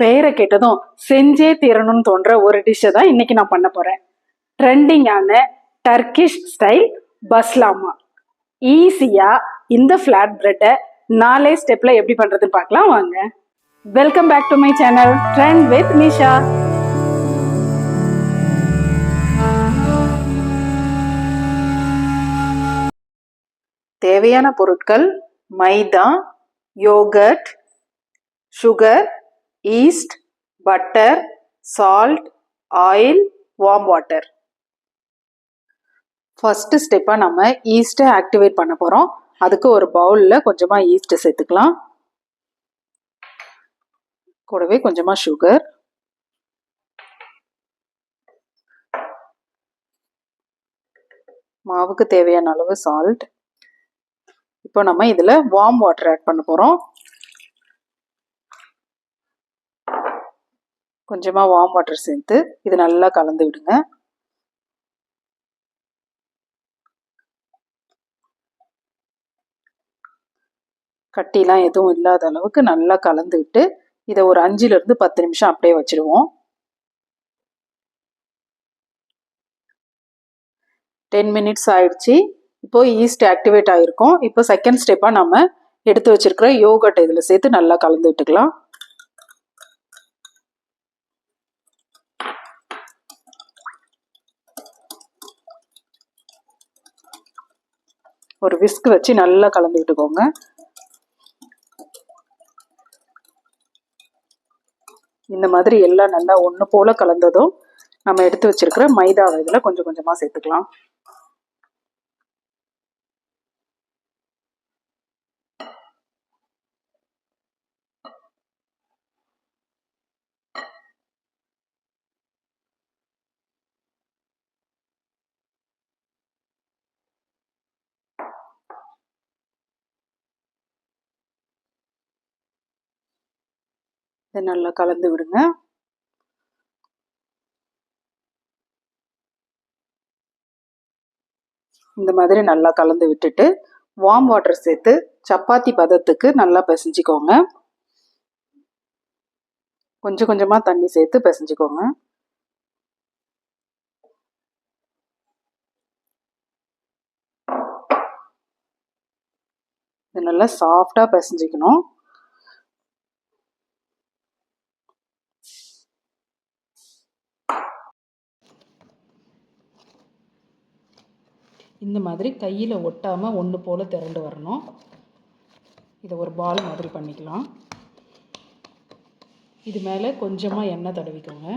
பெயரை கேட்டதும் செஞ்சே தீரணும்னு தோன்ற ஒரு டிஷ்ஷை தான் இன்னைக்கு நான் பண்ண போறேன். ட்ரெண்டிங்கான டர்கிஷ் ஸ்டைல் பஸ்லாமா ஈஸியா இந்த ஃபிளாட் பிரெட்டை நாலே ஸ்டெப்ல எப்படி பண்றதுன்னு பார்க்கலாம் வாங்க. Welcome back to my channel trend with Nisha தேவையான பொருட்கள் maida yogurt sugar yeast butter salt oil warm water. First ஸ்டெப்பாக நம்ம ஈஸ்ட்டை ஆக்டிவேட் பண்ண போகிறோம் அதுக்கு ஒரு பவுலில் கொஞ்சமாக ஈஸ்ட்டை சேர்த்துக்கலாம். கூடவே கொஞ்சமாக சுகர் மாவுக்கு தேவையான அளவு சால்ட் இப்போ நம்ம இதில் வார்ம் வாட்டர் ஆட் பண்ண போகிறோம் கொஞ்சமாக வார்ம் வாட்டர் சேர்த்து இது நல்லா கலந்து விடுங்க. கட்டிலாம் எதுவும் இல்லாத அளவுக்கு நல்லா கலந்து விட்டு இதை ஒரு அஞ்சுலேருந்து பத்து நிமிஷம் அப்படியே வச்சிடுவோம் டென் மினிட்ஸ் ஆயிடுச்சு. இப்போ ஈஸ்ட் ஆக்டிவேட் ஆகிருக்கும் இப்போ செகண்ட் ஸ்டெப்பாக நம்ம எடுத்து வச்சிருக்கிற யோகட்டை இதில் சேர்த்து நல்லா கலந்து விட்டுக்கலாம். ஒரு விஸ்க் வச்சு நல்லா கலந்து விட்டுக்கோங்க இந்த மாதிரி எல்லாம் நல்லா ஒன்று போல் கலந்ததும் நம்ம எடுத்து வச்சிருக்கிற மைதாவை இதில் கொஞ்சம் கொஞ்சமாக சேர்த்துக்கலாம். இதை நல்லா கலந்து விடுங்க. இந்த மாதிரி நல்லா கலந்து விட்டுட்டு வார்ம் வாட்டர் சேர்த்து சப்பாத்தி பதத்துக்கு நல்லா பிசைஞ்சிக்கோங்க. கொஞ்சம் கொஞ்சமாக தண்ணி சேர்த்து பிசைஞ்சிக்கோங்க. இது நல்லா சாஃப்டாக பிசைஞ்சிக்கணும். இந்த மாதிரி கையில் ஒட்டாமல் ஒன்று போல் திரண்டு வரணும். இதை ஒரு பால் மாதிரி பண்ணிக்கலாம். இது மேலே கொஞ்சமாக எண்ணெய் தடவிக்கோங்க.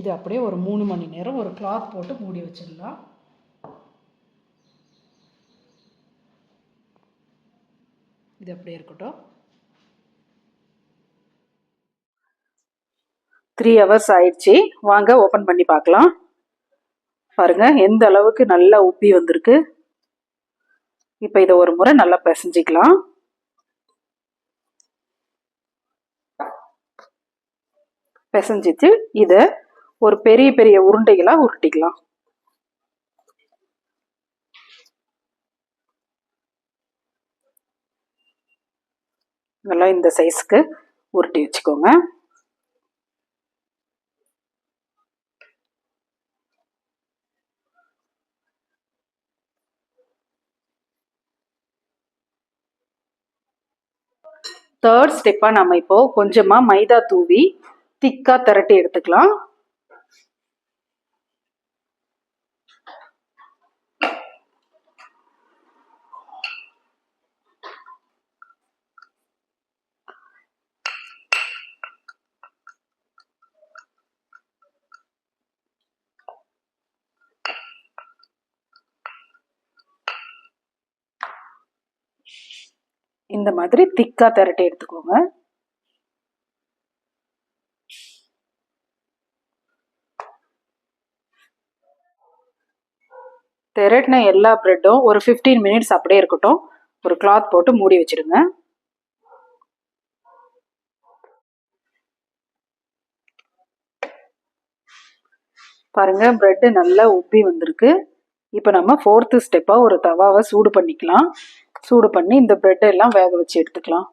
இது அப்படியே ஒரு மூணு மணி நேரம் ஒரு கிளாத் போட்டு மூடி வச்சிடலாம். இது அப்படியே இருக்கட்டும். த்ரீ ஹவர்ஸ் ஆயிடுச்சு. வாங்க ஓப்பன் பண்ணி பார்க்கலாம். பாருங்க எந்த அளவுக்கு நல்லா உப்பி வந்திருக்கு. இப்போ இதை ஒரு முறை நல்லா பிசைஞ்சிக்கலாம். பிசைஞ்சிட்டு இதை ஒரு பெரிய பெரிய உருண்டைகளாக உருட்டிக்கலாம். நல்லா இந்த சைஸ்க்கு உருட்டி வச்சுக்கோங்க. தேர்ட் ஸ்டெப்பாக நம்ம இப்போ கொஞ்சமாக மைதா தூவி திக்காக திரட்டி எடுத்துக்கலாம். இந்த மாதிரி திக்கா திரட்டி எடுத்துக்கோங்க. திரட்டின எல்லா ப்ரெட்டும் ஒரு ஃபிஃப்டீன் மினிட்ஸ் அப்படியே இருக்கட்டும். ஒரு கிளாத் போட்டு மூடி வச்சிடுங்க. பாருங்க பிரெட் நல்லா உப்பி வந்திருக்கு. இப்போ நம்ம ஃபோர்த்து ஸ்டெப்பாக ஒரு தவாவை சூடு பண்ணிக்கலாம். சூடு பண்ணி இந்த பிரெட் எல்லாம் வேக வச்சு எடுத்துக்கலாம்.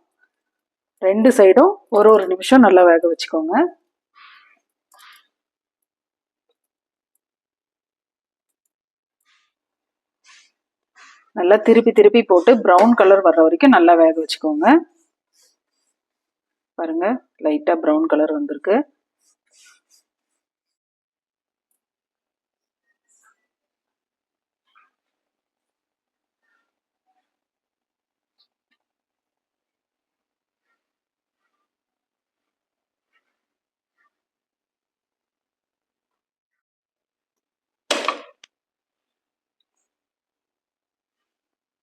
ரெண்டு சைடும் ஒரு ஒரு நிமிஷம் நல்லா வேக வச்சுக்கோங்க. நல்லா திருப்பி திருப்பி போட்டு ப்ரௌன் கலர் வர்ற வரைக்கும் நல்லா வேக வச்சுக்கோங்க. பாருங்க லைட்டா ப்ரௌன் கலர் வந்திருக்கு.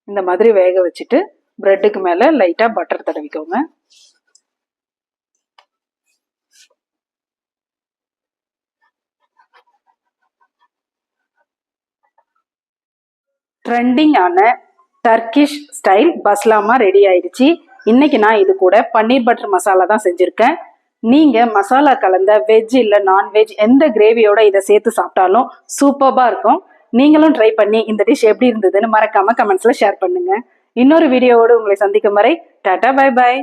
இந்த மாதிரி வேக வச்சுட்டு பிரெட்டுக்கு மேலே லைட்டாக பட்டர் தடவிக்கோங்க. ட்ரெண்டிங்கான டர்க்கிஷ் ஸ்டைல் பஸ்லாமா ரெடி ஆயிடுச்சு. இன்னைக்கு நான் இது கூட பன்னீர் பட்டர் மசாலா தான் செஞ்சுருக்கேன். நீங்கள் மசாலா கலந்த வெஜ் இல்லை நான்வெஜ் எந்த கிரேவியோட இதை சேர்த்து சாப்பிட்டாலும் சூப்பராக இருக்கும். நீங்களும் ட்ரை பண்ணி இந்த டிஷ் எப்படி இருந்ததுன்னு மறக்காம கமெண்ட்ஸ்ல ஷேர் பண்ணுங்க. இன்னொரு வீடியோவோடு உங்களை சந்திக்கும் வரை டாடா பை பாய்